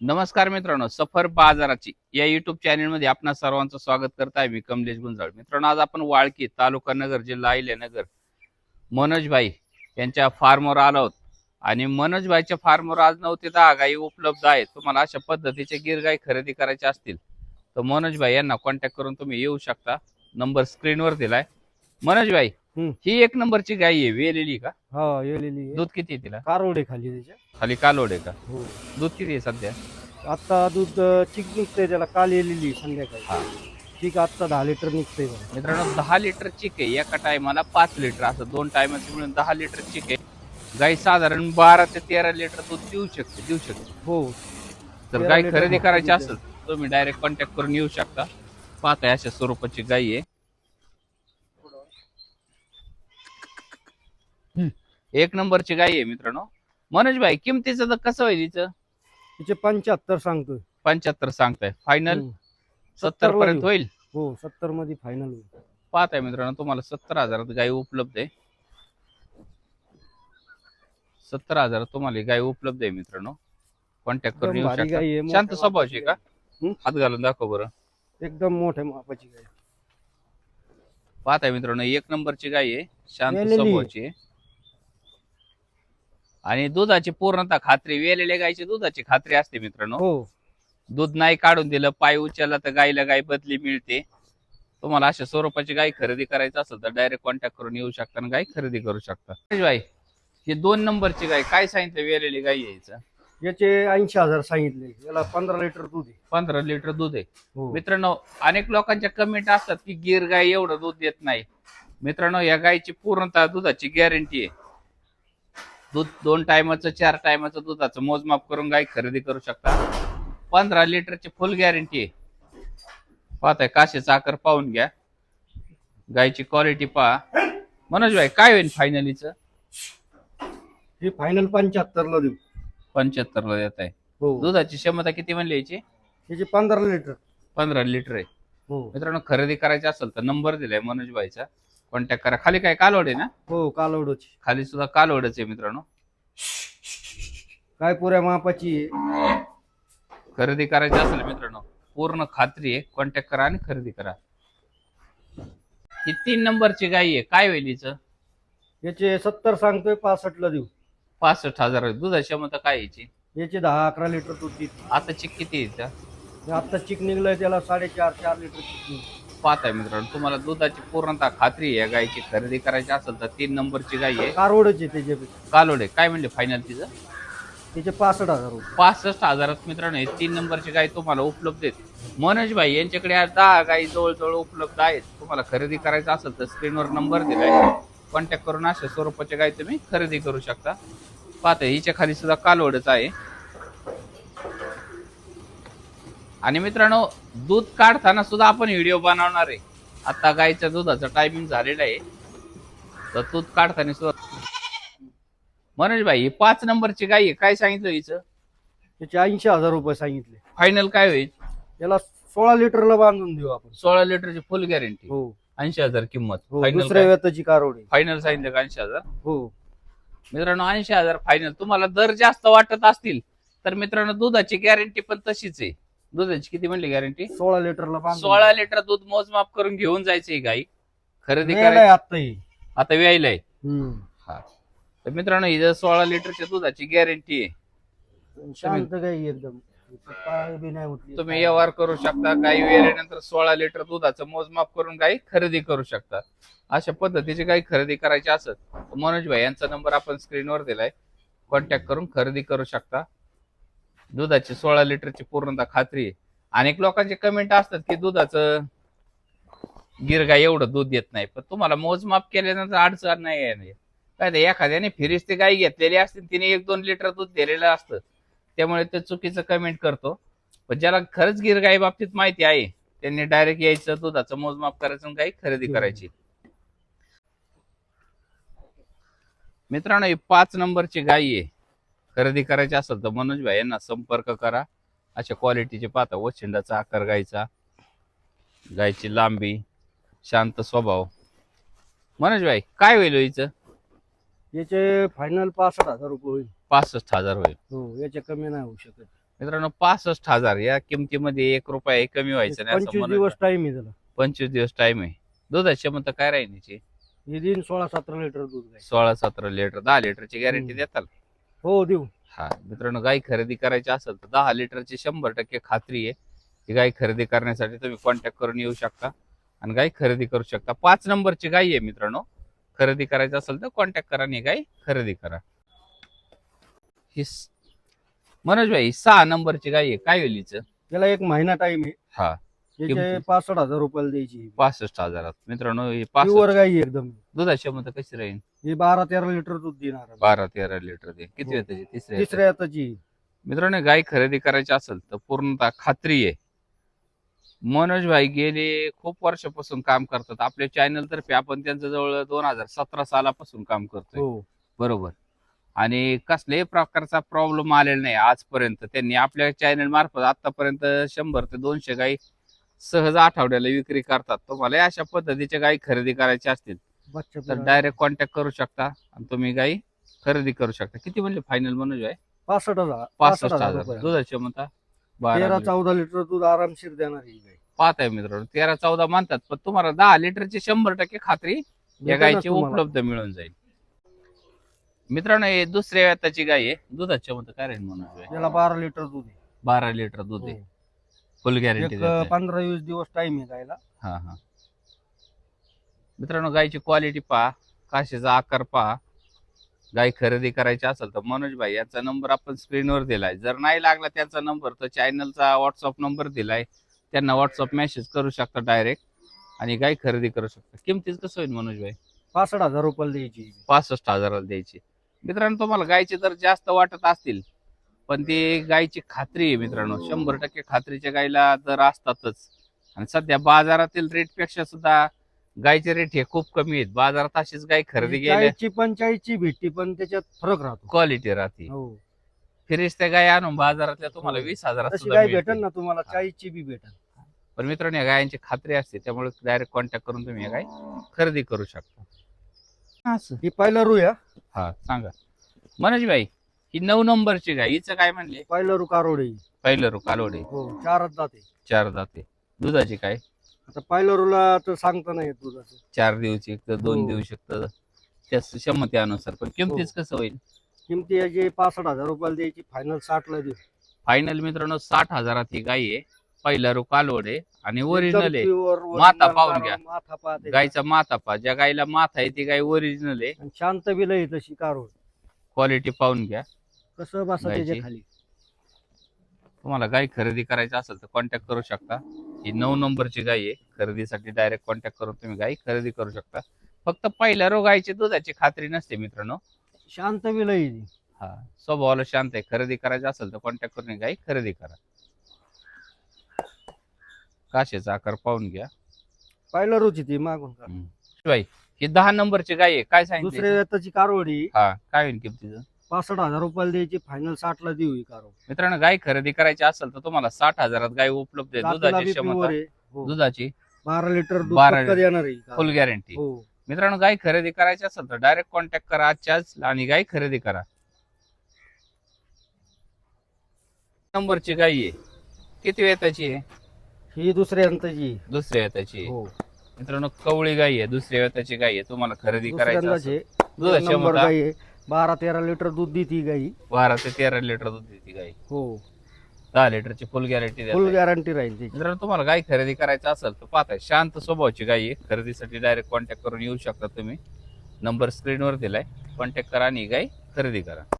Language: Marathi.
नमस्कार मित्रांनो सफर बाजाराची या युट्यूब चॅनलमध्ये आपणा सर्वांचं स्वागत करत आहे मी कमलेश गुंजाळ. मित्रांनो आज आपण वाळकी तालुका नगर जिल्हा अहिल्यानगर मनोजभाई यांच्या फार्मवर आलो आहोत. आणि मनोजभाईच्या फार्मवर आज नऊ ते दहा गायी उपलब्ध आहेत. तुम्हाला अशा पद्धतीचे गिर गाई खरेदी करायचे असतील तर मनोजभाई यांना कॉन्टॅक्ट करून तुम्ही येऊ शकता. नंबर स्क्रीनवर दिलाय. मनोजभाई हम्म. ही एक नंबरची गाई आहे वेलेली का? हा येलेली. दूध किती आहे तिला? कारोडे खाली त्याच्या. खाली कालोड आहे का? हो. दूध किती आहे सध्या? आता दूध अं, चिक निघतंय त्याला काल येलेली आहे संध्याकाळी. हा. चिक आता दहा लिटर निघतंय बघा. मित्रांनो दहा लिटर चिक आहे. एका टायमाला पाच लिटर असं दोन टायमाचे मिळून दहा लिटर चिक आहे. गाई साधारण बारा ते तेरा लिटर दूध देऊ शकते देऊ शकते. हो. जर तेरा गाय खरेदी दूध करायची देते. असेल तुम्ही डायरेक्ट कॉन्टॅक्ट करून येऊ शकता. पाहताय अशा स्वरूपाची गाई आहे. एक नंबरची गाई आहे मित्रांनो. मनोज भाई किमतीचं तर कसं होईल हिचं? तिचे पंच्याहत्तर सांगतोय. पंच्याहत्तर सांगताय. फायनल हम्म. सत्तर 70 ला पर्यंत. होईल? हो सत्तरमध्ये फायनल होईल. पाहताय मित्रांनो तुम्हाला सत्तर हजारात गाय उपलब्ध आहे. सत्तर हजार तुम्हाला ही गाय उपलब्ध आहे मित्रांनो. कॉन्टॅक्ट करून एकदम येऊ भारी गाई आहे, शकता मोठ्या शांत स्वभावाची आहे का? हम्म? हात घालून दाखव बरं. एकदम मोठ्या मापाची गाय. पाहताय मित्रांनो एक नंबरची गाय आहे. शांत. स्वभावाची आहे. आणि दुधाची पूर्णता खात्री वेलेल्या गायची दुधाची खात्री असते मित्रांनो. हो. दूध नाही काढून दिलं पाय उचलला तर गायला गाय बदली मिळते. तुम्हाला अशा स्वरूपाची गाय खरेदी करायची असेल तर डायरेक्ट कॉन्टॅक्ट करून येऊ शकता आणि गाय खरेदी करू शकता. बाई ही दोन नंबरची गाय काय सांगितलं वेलेली गाय यायचं? याचे ऐंशी हजार सांगितले. याला पंधरा लिटर दूध आहे. पंधरा लिटर दूध आहे. हो. मित्रांनो अनेक लोकांच्या कमेंट असतात की गिर गाय एवढं दूध देत नाही. मित्रांनो या गायची पूर्णतः दुधाची गॅरंटी आहे. दूध दोन टायमाचं चार टायमाचं दुधाचं मोजमाप करून गाय खरेदी करू शकता. पंधरा लिटरची फुल गॅरंटी आहे. पाहताय काशेचा आकार पाहून घ्या. गायची क्वालिटी पहा. मनोज भाई काय होईल फायनलीचं ही फायनल पंच्याहत्तर ला देऊ. पंच्याहत्तर ला देत आहे. हो. दुधाची क्षमता किती म्हणली याची? याचे पंधरा लिटर. पंधरा लिटर आहे. हो. मित्रांनो खरेदी करायची असेल तर नंबर दिलाय मनोज भाईचा कॉन्टॅक्ट करा. खाली काय कालवड आहे ना? हो कालवडोची खाली सुद्धा कालवडच आहे मित्रांनो. काय पुऱ्या मापाची आहे? खरेदी करायची असेल मित्रांनो पूर्ण खात्री आहे. कॉन्टॅक्ट करा आणि खरेदी करा. ही तीन नंबरची गाई आहे. काय होईल हिचं? याचे सत्तर सांगतोय पासष्ट ला देऊ. पासष्ट हजार आहे. दुधाची क्षमता काय आहे याची याचे दहा अकरा लिटर दूध देते. आता चिक किती आहे आता चिक निघलंय त्याला साडेचार चार लिटर चिक निघलं. पाहताय मित्रांनो तुम्हाला दुधाची पूर्णतः खात्री आहे गायची खरेदी करायची असेल तर तीन नंबरची गाई आहे. आहे कालोड आहे काय म्हणले फायनल तिचं? त्याचे पासष्ट हजार रुपये पासष्ट हजारात मित्रांनो हे तीन नंबरची गाय तुम्हाला उपलब्ध आहेत. मनोज भाई यांच्याकडे आज दहा गायी जवळजवळ उपलब्ध आहेत. तुम्हाला खरेदी करायचं असेल तर स्क्रीनवर नंबर दिलाय. कॉन्टॅक्ट करून अशा स्वरूपाच्या गाय तुम्ही खरेदी करू शकता. पाहता हिच्या खाली सुद्धा कालवडच आहे. आणि मित्रांनो दूध काढताना सुद्धा आपण व्हिडिओ बनवणार आहे. आता गायच्या दुधाचं टायमिंग झालेलं आहे. तर दूध काढताना सुद्धा मनोज भाई ही पाच नंबरची गाय आहे. काय सांगितलं हिचं? त्याचे ऐंशी हजार रुपये सांगितले. फायनल काय होईल? याला सोळा लिटरला बांधून देऊ आपण. सोळा लिटरची फुल गॅरंटी हो. ऐंशी हजार किंमत. हो फायनल व्यताची कारवडी फायनल सांगितलं का ऐंशी हजार? हो. मित्रांनो ऐंशी हजार फायनल तुम्हाला दर जास्त वाटत असतील तर मित्रांनो दुधाची गॅरंटी पण तशीच आहे. दुधाची किती म्हणली गॅरंटी सोळा लिटरला बांधून सोळा लिटर दूध मोजमाप करून घेऊन जायचं ही गाई. खरेदी करायची आता ही आता व्यायलाय. हा. तर मित्रांनो ही जर सोळा लिटरच्या दुधाची गॅरंटी आहे. शांत गाई एकदम. पाय बी नाही उठली तुम्ही व्यवहार करू शकता. गाई वेळेनंतर सोळा लिटर दुधाचं मोजमाप करून गाई खरेदी करू शकता. अशा पद्धतीची गाई खरेदी करायची असत तर मनोज भाई यांचा नंबर आपण स्क्रीनवर दिलाय. कॉन्टॅक्ट करून खरेदी करू शकता. दुधाची सोळा लिटरची पूर्णतः खात्री आहे. अनेक लोकांचे कमेंट असतात की दुधाचं गिर गाय एवढं दूध देत नाही. पण तुम्हाला मोजमाप केल्यानंतर अडचण नाही आहे काय ते एखाद्याने फिरिस्ती गाय घेतलेली असते तिने एक दोन लिटर दूध दिलेलं असतं. त्यामुळे ते चुकीचं कमेंट करतो. पण ज्याला खरंच गिर गाई बाबतीत माहिती आहे त्यांनी डायरेक्ट यायचं दुधाचं मोजमाप करायचं आणि गाई खरेदी करायची. मित्रांनो ही पाच नंबरची गाई आहे. खरेदी करायची असेल तर मनोज भाई यांना संपर्क करा. अशा क्वालिटीचे पाहता वशिंडाचा आकार गायचा. गायची लांबी शांत स्वभाव. मनोज भाई काय होईल हो हिचं याचे फायनल पासष्ट हजार रुपये होईल. पासष्ट हजार होईल. हो याच्या कमी नाही होऊ शकत. मित्रांनो पासष्ट हजार या किमतीमध्ये एक रुपया कमी व्हायचं नाही असं पंचवीस दिवस टाइम आहे त्याला. पंचवीस दिवस टाइम आहे. दुधाची क्षमता काय राहील याची? हे दिन सोळा सतरा लिटर दूध गाय सोळा सतरा लिटर दहा लिटरची गॅरंटी हम्म. देताल. हो देऊ. हा मित्रांनो गाई खरेदी करायची असेल तर दहा लिटरची शंभर टक्के खात्री आहे ही गाई खरेदी करण्यासाठी तुम्ही कॉन्टॅक्ट करून येऊ शकता आणि गाई खरेदी करू शकता. पाच नंबरची गाई आहे मित्रांनो. खरेदी करायचं असेल तर कॉन्टॅक्ट करा आणि ही गाई खरेदी करा. ही मनोज भाई सहा नंबरची गाई आहे. काय होईल हिचं? त्याला एक महिना टाइम आहे. हा. त्याचे किमती? पासष्ट हजार रुपयाला द्यायची पासष्ट हजारात. मित्रांनो ही प्युअर पासष्ट गाई आहे एकदम. दुधाची क्षमता कशी राहील हे बारा तेरा लिटर दूध देणार बारा तेरा लिटर दे. किती हो. येते तिसऱ्या? तिसऱ्या आताची मित्रांनो गाय खरेदी करायची असेल तर पूर्णतः खात्री आहे. मनोज भाई गेले खूप वर्षापासून काम करतात. आपल्या चॅनल तर्फे आपण त्यांच्या जवळ दोन हजार सतरा सालापासून काम करतोय. हो. बरोबर. आणि कसल्याही प्रकारचा प्रॉब्लेम आलेला नाही. आजपर्यंत त्यांनी आपल्या चॅनल मार्फत आतापर्यंत शंभर ते दोनशे गाई सहज आठवड्याला विक्री करतात. तुम्हाला अशा पद्धतीच्या गाई खरेदी करायच्या असतील तर. डायरेक्ट कॉन्टॅक्ट करू शकता आणि तुम्ही गाई खरेदी करू शकता. किती म्हणले फायनल मनोज भाई? पासष्ट हजार. पासष्ट हजार. दुधाची बारा तेरा. चौदा लिटर दूध आरामशीर देणार ही गाय पाहत आहे मित्रांनो तेरा चौदा म्हणतात पण तुम्हाला दहा लिटरची शंभर टक्के खात्री या गायची. उपलब्ध मिळून जाईल. मित्रांनो हे दुसऱ्या व्याताची गाय आहे. दुधाची क्षमता काय म्हणून बारा लिटर दूध आहे. बारा लिटर दूध आहे. हो. फुल गॅरंटी एक पंधरा वीस दिवस टाइम आहे गायला. हा हा. मित्रांनो गायची क्वालिटी पहा. काशीचा आकार पहा. गाय खरेदी करायची असेल तर मनोज भाई यांचा नंबर आपण स्क्रीनवर दिलाय. जर नाही लागला त्यांचा नंबर तर चॅनलचा व्हॉट्सअप नंबर दिलाय. त्यांना व्हॉट्सअप मेसेज करू शकता डायरेक्ट आणि गाय खरेदी करू शकता. किमतीच कसं होईल मनोज भाई? पासष्ट हजार रुपयाला द्यायची. पासष्ट हजाराला द्यायची. मित्रांनो तुम्हाला गायचे दर जास्त वाटत असतील पण ती गायची खात्री आहे मित्रांनो. शंभर टक्के खात्रीच्या गायला दर असतातच. आणि सध्या बाजारातील रेटपेक्षा सुद्धा गायचे रेट हे खूप कमी आहेत. बाजारात अशीच गाय खरेदी केल्या चाळीसची पंचाळीसची भेटती पण त्याच्यात फरक राहतो. क्वालिटी राहते. हो. फिरीस त्या गाय आणून बाजारातल्या तुम्हाला हो. वीस हजारात तशी सुद्धा गाय मिळतील. भेटेल ना तुम्हाला. चाळीसची बी भेटेल. पण मित्रांनो या गायांची खात्री असते त्यामुळे डायरेक्ट कॉन्टॅक्ट करून तुम्ही या गाय खरेदी करू शकता. असं. ही पहिला हा. सांगा. मनोज भाई ही नऊ नंबरची गाय. हिचं काय म्हणले? पहिलं रू कारोडे पहिलं रू कालोडे हो चारच जाते चार जाते दुधाची काय? आता पहिल्या रूला तर सांगता नाही येत दुधाचं. चार देऊ शकतं दोन हो. देऊ शकतं त्या क्षमतेनुसार. पण किमतीच कसं होईल? किमती याची पासष्ट हजार रुपयाला द्यायची फायनल साठला देऊ. फायनल मित्रांनो साठ हजारात ही गाय आहे. पहिला रू कालवड आहे. आणि ओरिजिनल आहे. माथा पाहून घ्या. माथा पाहते. गायचा माथा पा. ज्या गायला माथा आहे ती गाय ओरिजिनल आहे. आणि शांत बी लई तशी कारोड क्वालिटी पाहून घ्या. कसं बसा गायची? खाली? तुम्हाला गाय खरेदी करायची असेल तर कॉन्टॅक्ट करू शकता. ही नऊ नंबरची गाय आहे. खरेदीसाठी डायरेक्ट कॉन्टॅक्ट करून तुम्ही गाय खरेदी करू शकता. फक्त पहिल्या रो गायची दुधाची खात्री नसते मित्रांनो. शांत ती. हा स्वभावाला शांत आहे. खरेदी करायचं असेल तर कॉन्टॅक्ट करून गाई खरेदी करा. काशेचा आकार पाहून घ्या. पहिलं रूची ती मागून का बाई ही दहा नंबरची गाय आहे. काय दुसऱ्या सांगितलं वेताची कारवडी. हा काय होईल किमतीचं? पासष्ट हजार रुपयाला द्यायची फायनल साठला देऊ ही मित्रांनो गाय खरेदी करायची असेल तर तुम्हाला साठ हजारात गाय उपलब्ध आहे. दुधाची बी क्षमता pure आहे. हो. दुधाची बारा लिटर दूध बारा पक्का देणार आहे ही. फुल गॅरंटी हो. मित्रांनो गाय खरेदी करायची असेल तर डायरेक्ट कॉन्टॅक्ट करा आजच्याच आणि गाय खरेदी करा. नंबरची गाय आहे. किती वेताची आहे? ही दुसऱ्या अंताची दुसऱ्या वेताची आहे. हो. मित्रांनो कवळी गाय आहे. दुसऱ्या वेताची गाय आहे. तुम्हाला खरेदी करायची दुसऱ्यांदाचे असेल. दुधाची नंबर क्षमता गाई आहे. बारा तेरा लिटर दूध देते गाई. बारा ते तेरा लिटर दूध देते गाय हो. दहा लिटरची फुल गॅरंटी फुल गॅरंटी राहील त्याची. मित्रांनो तुम्हाला गाय खरेदी करायचं असेल तर पाहताय शांत स्वभावाची गाय आहे. खरेदीसाठी डायरेक्ट कॉन्टॅक्ट करून येऊ शकता तुम्ही. नंबर स्क्रीनवर दिलाय. कॉन्टॅक्ट करा आणि ही गाय खरेदी करा.